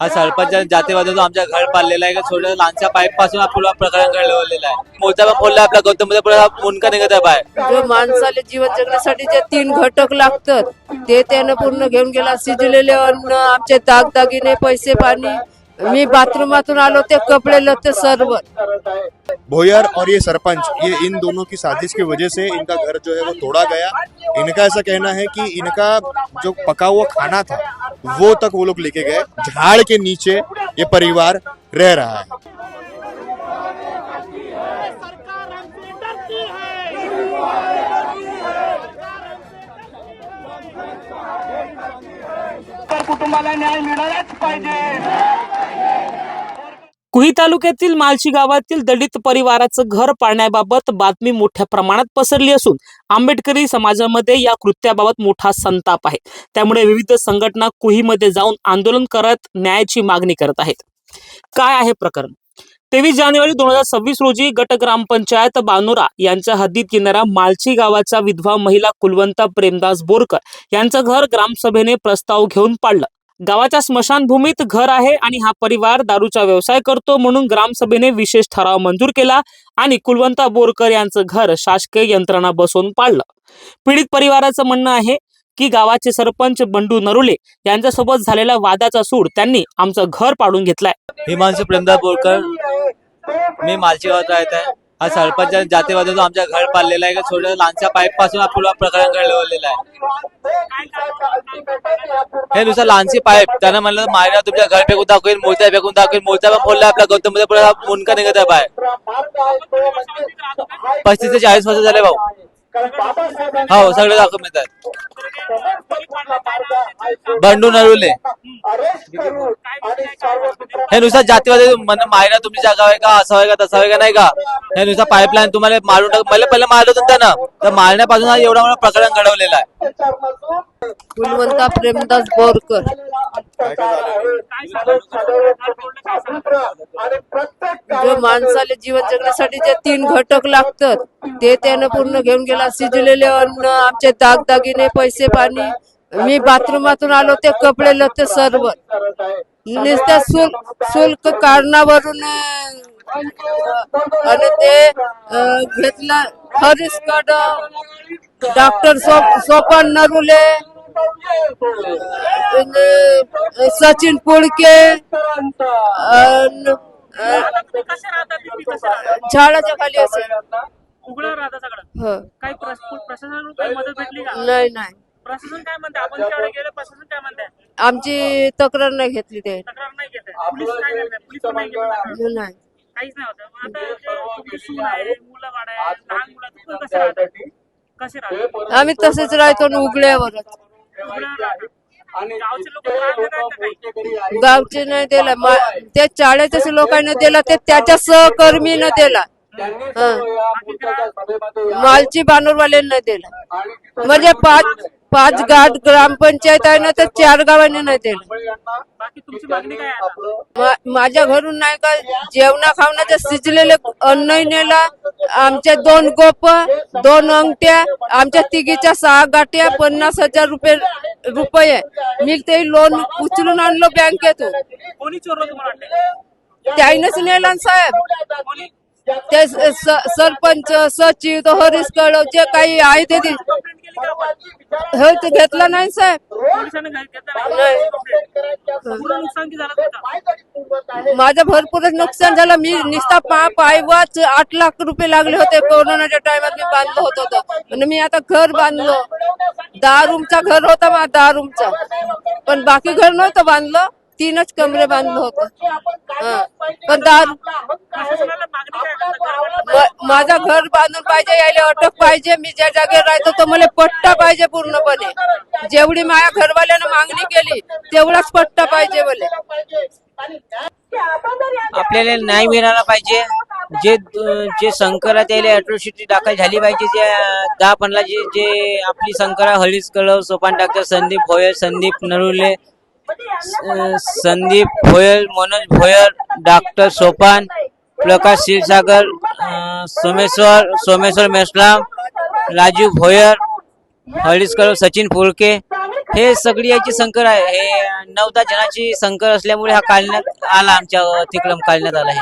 हा सरपंच जातीवादी जो आमच्या घर पाडलेला आहे. का छोट्या लहानच्या पाईपपासून पुरा प्रकरण घडवलेला आहे. मोठा पण फोडला आपला गौतम बुद्ध पुढे मुनका निघत आहे बाहेर. जो माणसाला जीवन जगण्यासाठी जे तीन घटक लागतात ते त्यानं पूर्ण घेऊन गेला. शिजलेले अन्न आमचे दागदागिने पैसे पाणी. मी बाथरूमातून आलो ते कपडे लत्ते सर्व. भोयर और ये सरपंच ये इन दोनों की साजिश की वजह से इनका घर जो है वो तोड़ा गया। इनका ऐसा कहना है कि इनका जो पका हुआ खाना था वो तक वो लोग लेके गए। झाड़ के नीचे ये परिवार रह रहा है। कुटुंबाला न्याय मिळालाच पाहिजे. कुही तालुक्यातील मालशी गावातील दलित परिवाराचं घर पाडण्याबाबत बातमी मोठ्या प्रमाणात पसरली असून आंबेडकरी समाजामध्ये या कृत्याबाबत मोठा संताप आहे. त्यामुळे विविध संघटना कुहीमध्ये जाऊन आंदोलन करत न्यायाची मागणी करत आहेत. काय आहे प्रकरण? तेवीस जानेवारी दोन हजार सव्वीस रोजी गट ग्रामपंचायत बानोरा यांच्या हद्दीत येणाऱ्या मालची गावाच्या विधवा महिला कुलवंता प्रेमदास बोरकर यांचं घर ग्रामसभेने प्रस्ताव घेऊन पाडलं. गावाच्या स्मशानभूमीत घर आहे आणि हा परिवार दारूचा व्यवसाय करतो म्हणून ग्रामसभेने विशेष ठराव मंजूर केला आणि कुलवंता बोरकर यांचं घर शासकीय यंत्रणा बसवून पाडलं. पीडित परिवाराचं म्हणणं आहे की गावाचे सरपंच बंडू नरुले यांच्यासोबत झालेला वादाचा सूड त्यांनी आमचं घर पाडून घेतलाय. हिमांशु प्रेमदास बोरकर. मी मालची गावात राहत आहे हा सरपंच जातीवादी जो आमच्या घर पाडलेला आहे का छोट्या लहानच्या पाईपपासून हा पुरा प्रकरण घडवलेला आहे. हे नुसतं लहानशी पाईप त्यानं म्हणलं मायरा तुमच्या घर फेकून दाखवेल मोर्चा फेकून दाखवेल मोर्चा पण फोडला आपला गौतम बुद्ध पुढे मुनका निघत आहे बाहेर. पस्तीस ते चाळीस वर्ष झाले भाऊ. हो सगळे दाखवून येतात बंडू नरुले. हे नुसतं जातीवादी म्हणजे मायरा तुमची जागा आहे का? असं आहे का? तसं आहे का? नाही का? हे नुसतं पाईपलाईन तुम्हाला मारून टाक मला पहिले मारलं होतं त्यानं. तर मारण्यापासून हा एवढा मोठा प्रकरण घडवलेला आहे. कुलवंता प्रेमदास बोरकर. जो माणसाला जीवन जगण्यासाठी जे तीन घटक लागतात ते त्यानं पूर्ण घेऊन गेला शिजलेले अन्न आमचे दागदागिने पैसे पाणी. मी बाथरूमातून आलो ते कपडे लते सर्व. नुसत्या शुल्क शुल्क कारणावरून आणि ते अं, घेतला हरीश कड डॉक्टर सोपन नरुले म्हणजे सचिन पुळके अन झाडाच्या खाली असेल. उघडं राहता सगळं. हो. काही प्रशासनाकडून काही मदत भेटली का? नाही नाही. प्रशासन काय म्हणते आपण त्याकडे गेलं प्रशासन काय म्हणते आमची तक्रार नाही घेतली ते. तक्रार नाही घेत पोलीस काय करते पोलीस पण नाही घेत नाही काहीच नाही होत. मग आता जे तुमची सून आहे मुलं बाळ आहे लहान मुलं तुम्ही कसे राहतात? कसे राहतात आम्ही तसेच राहतो ना उघड्यावरच. उघड्यावर राहतात. गावचे नाही दिला. मा- ते चाळीस लोकांना दिला ते त्याच्या सहकर्मीनं दिला. मालची बानूरवाल्यांना दिला. म्हणजे पाच पाच गाठ ग्रामपंचायत आहे ना तर चार गावांनी नाही दिला बाकी तुमची मागणी काय आहे आता? मा- माझ्या घरून नाही का जेवणा खावण्याचे शिजलेले अन्नही नेला आमचे दोन गोप दोन अंगठ्या आमच्या तिघीच्या सहा गाठ्या पन्नास हजार रुपये रुपये. मी ते लोन उचलून आणलो बँकेतून त्याईनच नेला ना साहेब. ते सरपंच सचिव तो हरीश कळव जे काही आहे ते हो ते घेतला नाही साहेब. पोलिसांनी घेतलं नाही पूर्ण नुकसान झालं तुमचं माझं भरपूरच नुकसान झालं. मी निस्ता पा पायवाच आठ लाख रुपये लागले होते. कोरोनाच्या टायमात मी बांधलो होतो तर. आणि मी आता घर बांधलो. दहा रूमचा घर होता माझा दहा रूमचा पण बाकी घर नव्हतं बांधलं. तीनच कमरे बांधलं होतं. हं. पण माझा घर बांधून पाहिजे यायला अटक पाहिजे. मी ज्या जागेवर राहतो तो मला पट्टा पाहिजे पूर्णपणे. जेवढी माझ्या घरवाल्यानं मागणी केली तेवढाच पट्टा पाहिजे मला. आपल्याला न्याय मिळाला पाहिजे. जे जे संकरा त्याला अट्रोसिटी दाखल झाली पाहिजे जे दहा पंधरा जे जे आपली संकरा हळीच कळव सोपान डॉक्टर संदीप भोयर संदीप नरुले संदीप भोयर मनोज भोयर डॉक्टर सोपान प्रकाश क्षीरसागर सोमेश्वर सोमेश्वर मेस्लाम राजू भोयर हळीच सचिन फुलके. हे सगळी याची संकर आहे. हे नऊ दहा जणांची संकर असल्यामुळे हा काढण्यात आला आमच्या अतिक्रम काढण्यात आला आहे.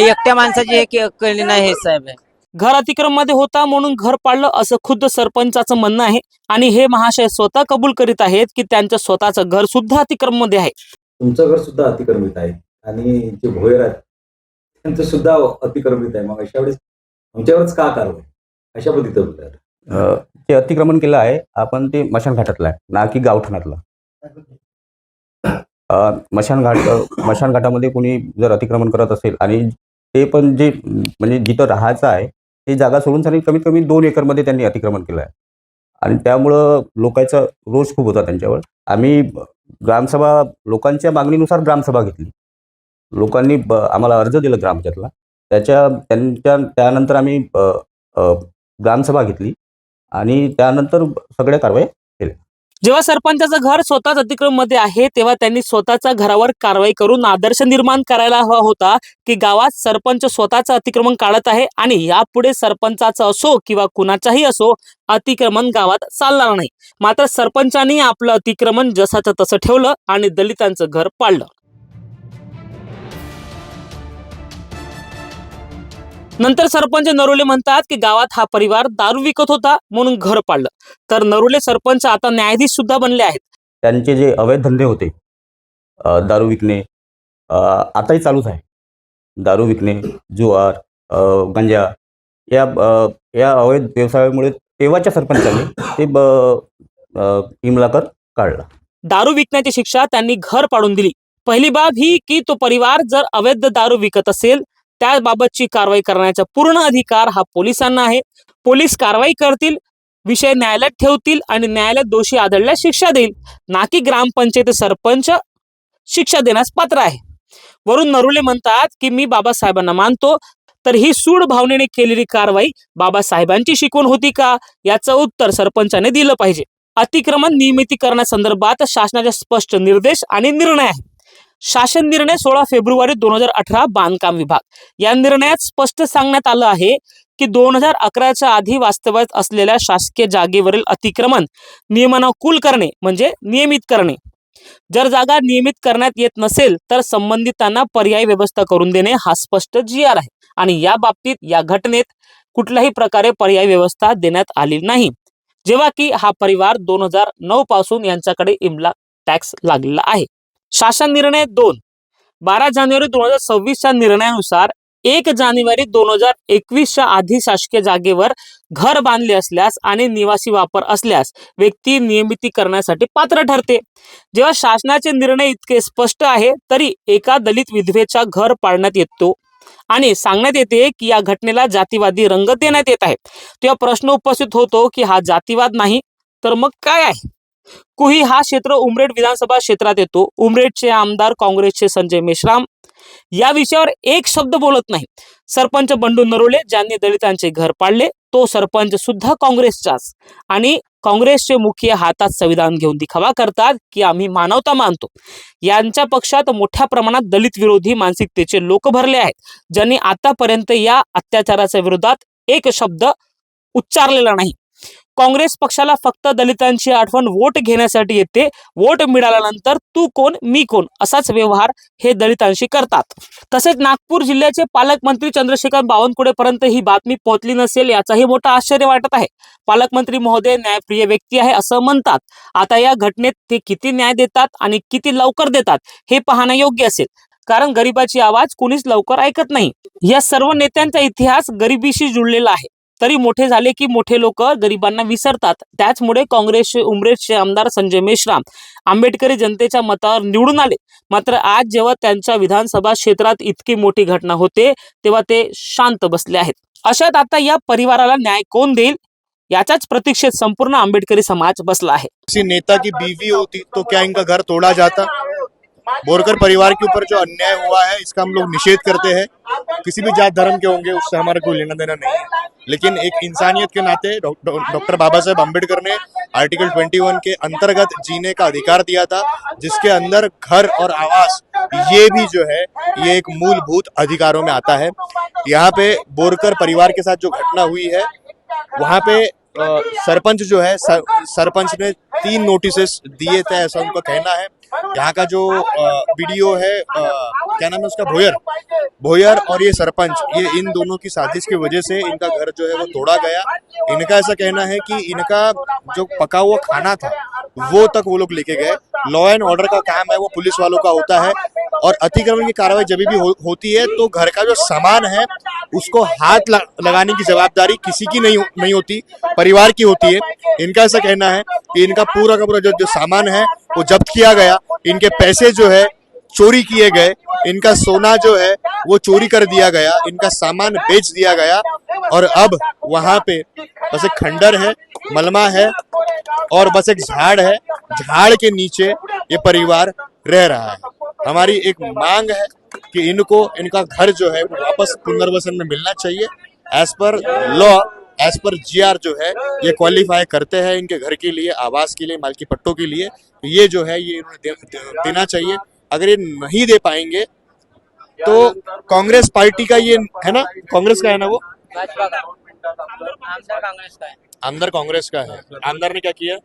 हे एकट्या माणसाचे हे के- केले नाही हे साहेब. आहे घर अतिक्रममध्ये होता म्हणून घर पाडलं असं खुद्द सरपंचाचं म्हणणं आहे. आणि हे महाशय स्वतः कबूल करीत आहेत की त्यांचं स्वतःचं घर सुद्धा अतिक्रममध्ये आहे. तुमचं घर सुद्धा अतिक्रमित आहे. आणि जे भोयर आहेत त्यांचं सुद्धा अतिक्रमित आहे. मग अशा वेळेस आमच्यावरच का कारवाई? अशा पद्धतीचं ते अतिक्रमण केलं आहे. आपण ते मशानघाटातलं आहे. ना की गावठाणातलं अ, मशानघाट अ, मशानघाटामध्ये कोणी जर अतिक्रमण करत असेल आणि ते पण जे म्हणजे जिथं राहायचं आहे ही जागा सोडून त्यांनी कमीत कमी दोन एकरमध्ये त्यांनी अतिक्रमण केलं आहे. आणि त्यामुळं लोकांचा रोष खूप होता त्यांच्यावर. आम्ही ग्रामसभा लोकांच्या मागणीनुसार ग्रामसभा घेतली. लोकांनी ब- आम्हाला अर्ज दिला ग्रामपंचायतला. त्याच्या त्यांच्या त्यानंतर आम्ही ग्रामसभा घेतली. आणि त्यानंतर सगळ्या कारवाई जेव्हा सरपंचाचं घर स्वतःच अतिक्रममध्ये आहे तेव्हा त्यांनी स्वतःच्या घरावर कारवाई करून आदर्श निर्माण करायला हवा होता की गावात सरपंच स्वतःचं अतिक्रमण काढत आहे आणि यापुढे सरपंचाचं असो किंवा कुणाचाही असो अतिक्रमण गावात चालणार नाही. मात्र सरपंचांनी आपलं अतिक्रमण जसाचं तसं ठेवलं आणि दलितांचं घर पाडलं. नंतर सरपंच नरोले म्हणतात की गावात हा परिवार दारू विकत होता म्हणून घर पाडलं. तर नरोले सरपंच आता न्यायाधीश सुद्धा बनले आहेत. त्यांचे जे अवैध धंदे होते दारू विकणे आताही चालूच आहे. दारू विकणे जुआर अ, गांजा या या अवैध व्यवसायामुळे तेव्हाच्या सरपंचाने ते इमलाकर काढला. दारू विकण्याची शिक्षा त्यांनी घर पाडून दिली. पहिली बाब ही की तो परिवार जर अवैध दारू विकत असेल त्याबाबतची कारवाई करण्याचा पूर्ण अधिकार हा पोलिसांना आहे. पोलीस कारवाई करतील विषय न्यायालयात ठेवतील आणि न्यायालयात दोषी आढळल्यास शिक्षा देईल. ना की ग्रामपंचायत सरपंच शिक्षा देण्यास पात्र आहे. वरून नरुले म्हणतात की मी बाबासाहेबांना मानतो तर ही सूड भावनेने केलेली कारवाई बाबासाहेबांची शिकवण होती का? याचं उत्तर सरपंचाने दिलं पाहिजे. अतिक्रमण नियमितीकरणासंदर्भात शासनाचे स्पष्ट निर्देश आणि निर्णय आहे शासन निर्णय सोळा फेब्रुवारी दोन हजार अठरा बांधकाम विभाग. या निर्णयात स्पष्ट सांगण्यात आलं आहे की दोन हजार अकराच्या आधी वास्तव्यात असलेल्या शासकीय जागेवरील अतिक्रमण नियमानुकूल करणे म्हणजे नियमित करणे. जर जागा नियमित करण्यात येत नसेल तर संबंधितांना पर्यायी व्यवस्था करून देणे हा स्पष्ट जी आर आहे. आणि या बाबतीत या घटनेत कुठल्याही प्रकारे पर्यायी व्यवस्था देण्यात आली नाही. जेव्हा की हा परिवार दोन हजार नऊ पासून यांच्याकडे इमला टॅक्स लागलेला आहे. शासन निर्णय दोन. बारा जानेवारी दोन हजार सव्वीसच्या निर्णयानुसार एक जानेवारी दोन हजार एकवीसच्या आधी शासकीय जागेवर घर बांधले असल्यास आणि निवासी वापर असल्यास व्यक्ती नियमिती करण्यासाठी पात्र ठरते. जेव्हा शासनाचे निर्णय इतके स्पष्ट आहे तरी एका दलित विधवेचा घर पाडण्यात येतो आणि सांगण्यात येते की या घटनेला जातीवादी रंग देण्यात येत आहे. तेव्हा प्रश्न उपस्थित होतो की हा जातीवाद नाही तर मग काय आहे? कुही हा क्षेत्र उमरेड विधानसभा क्षेत्रात येतो. उमरेडचे आमदार काँग्रेसचे संजय मेश्राम. या विषयावर एक शब्द बोलत नाही. सरपंच बंडू नरोले ज्यांनी दलितांचे घर पाडले तो सरपंच सुद्धा काँग्रेसचाच. आणि काँग्रेसचे मुख्य हातात संविधान घेऊन दिखावा करतात की आम्ही मानवता मानतो. यांच्या पक्षात मोठ्या प्रमाणात दलित विरोधी मानसिकतेचे लोक भरले आहेत ज्यांनी आतापर्यंत या अत्याचाराच्या विरोधात एक शब्द उच्चारलेला नाही. काँग्रेस पक्षाला फक्त दलितांची आठवण वोट घेण्यासाठी येते. वोट मिळाल्यानंतर तू कोण मी कोण असाच व्यवहार हे दलितांशी करतात. तसेच नागपूर जिल्ह्याचे पालकमंत्री चंद्रशेखर बावनकुळेपर्यंत ही बातमी पोहोचली नसेल याचाही मोठा आश्चर्य वाटत आहे. पालकमंत्री महोदय न्यायप्रिय व्यक्ती आहे असं म्हणतात. आता या घटनेत ते किती न्याय देतात आणि किती लवकर देतात हे पाहणं योग्य असेल. कारण गरिबाची आवाज कुणीच लवकर ऐकत नाही. या सर्व नेत्यांचा इतिहास गरिबीशी जुळलेला आहे. तरी मोठे झाले की मोठे लोक गरिबांना विसरतात. त्याचमुळे काँग्रेसचे उमरेडचे आमदार संजय मेश्राम आंबेडकरी जनतेच्या मतावर निवडून आले. मात्र आज जेव्हा त्यांच्या विधानसभा क्षेत्रात इतकी मोठी घटना होते तेव्हा ते शांत बसले आहेत. अशात आता या परिवाराला न्याय कोण देईल? याच्याच प्रतीक्षेत संपूर्ण आंबेडकरी समाज बसला आहे. नेता की बीवी होती तो क्या इनका घर तोड़ा जाता? बोरकर परिवार के ऊपर जो अन्याय हुआ है इसका हम लोग निषेध करते हैं। किसी भी जात धर्म के होंगे उससे हमारा कोई लेना देना नहीं है। लेकिन एक इंसानियत के नाते डॉक्टर बाबा साहेब अंबेडकर ने आर्टिकल 21 के अंतर्गत जीने का अधिकार दिया था जिसके अंदर घर और आवास ये भी जो है ये एक मूलभूत अधिकारों में आता है। यहाँ पे बोरकर परिवार के साथ जो घटना हुई है वहाँ पे सरपंच जो है सर, सरपंच ने तीन नोटिसेस दिए थे ऐसा उनका कहना है। यहाँ का जो वीडियो है अ, क्या नाम है उसका भोयर भोयर और ये सरपंच ये इन दोनों की साजिश की वजह से इनका घर जो है वो तोड़ा गया। इनका ऐसा कहना है कि इनका जो पका हुआ खाना था वो तक वो लोग लेके गए। लॉ एंड ऑर्डर का काम है वो पुलिस वालों का होता है और अतिक्रमण की कार्रवाई जब भी हो, होती है तो घर का जो सामान है उसको हाथ लगाने की जवाबदारी किसी की नहीं नहीं होती। परिवार की होती है। इनका ऐसा कहना है कि इनका पूरा का पूरा जो जो सामान है वो जब्त किया गया। इनके पैसे जो है, चोरी किए गए। इनका सोना जो है, वो चोरी कर दिया गया। इनका सामान बेच दिया गया। और अब वहाँ पे बस एक खंडर है, मलमा है और बस एक झाड़ है। झाड़ के नीचे ये परिवार रह रहा है। हमारी एक मांग है कि इनको, इनका घर जो है वापस पुनर्वसन में मिलना चाहिए। एज पर लॉ एज पर जीआर जो है ये क्वालिफाई करते हैं इनके घर के लिए आवास के लिए मालकी पट्टों के लिए। तो ये जो है ये इन्होंने दे, देना चाहिए। अगर ये नहीं दे पाएँगे तो कांग्रेस पार्टी का ये है ना? कांग्रेस का है ना वो? अंदर आमदार कांग्रेस का है। आमदार कांग्रेस का है। आमदार ने क्या किया?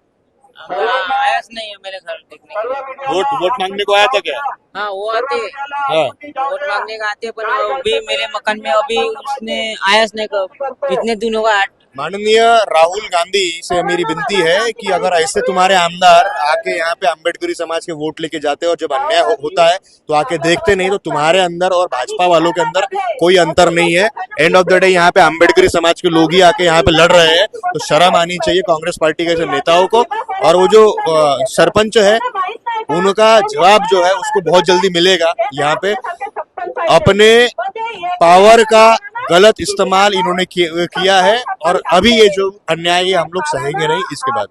आयास नहीं है मेरे घर देखने के लिए वोट वोट मांगने को आया था क्या? हाँ वो आते। हैं। हाँ वोट मांगने का आते हैं, पर अभी मेरे मकान में अभी उसने आयास नहीं कर कितने दिन होगा आठ माननीय राहुल गांधी से मेरी विनती है कि अगर ऐसे तुम्हारे आमदार आके यहाँ पे अम्बेडकरी समाज के वोट लेके जाते हैं और जब अन्याय हो, होता है तो आके देखते नहीं तो तुम्हारे अंदर और भाजपा वालों के अंदर कोई अंतर नहीं है। एंड ऑफ़ द डे यहाँ पे अम्बेडकरी समाज के लोग ही आके यहाँ पे लड़ रहे हैं तो शर्म आनी चाहिए कांग्रेस पार्टी के नेताओं को। और वो जो सरपंच है उनका जवाब जो है उसको बहुत जल्दी मिलेगा यहाँ पे। अपने पावर का गलत इस्तेमाल इन्होंने किया है और अभी ये जो अन्याय है हम लोग सहेंगे नहीं इसके बाद।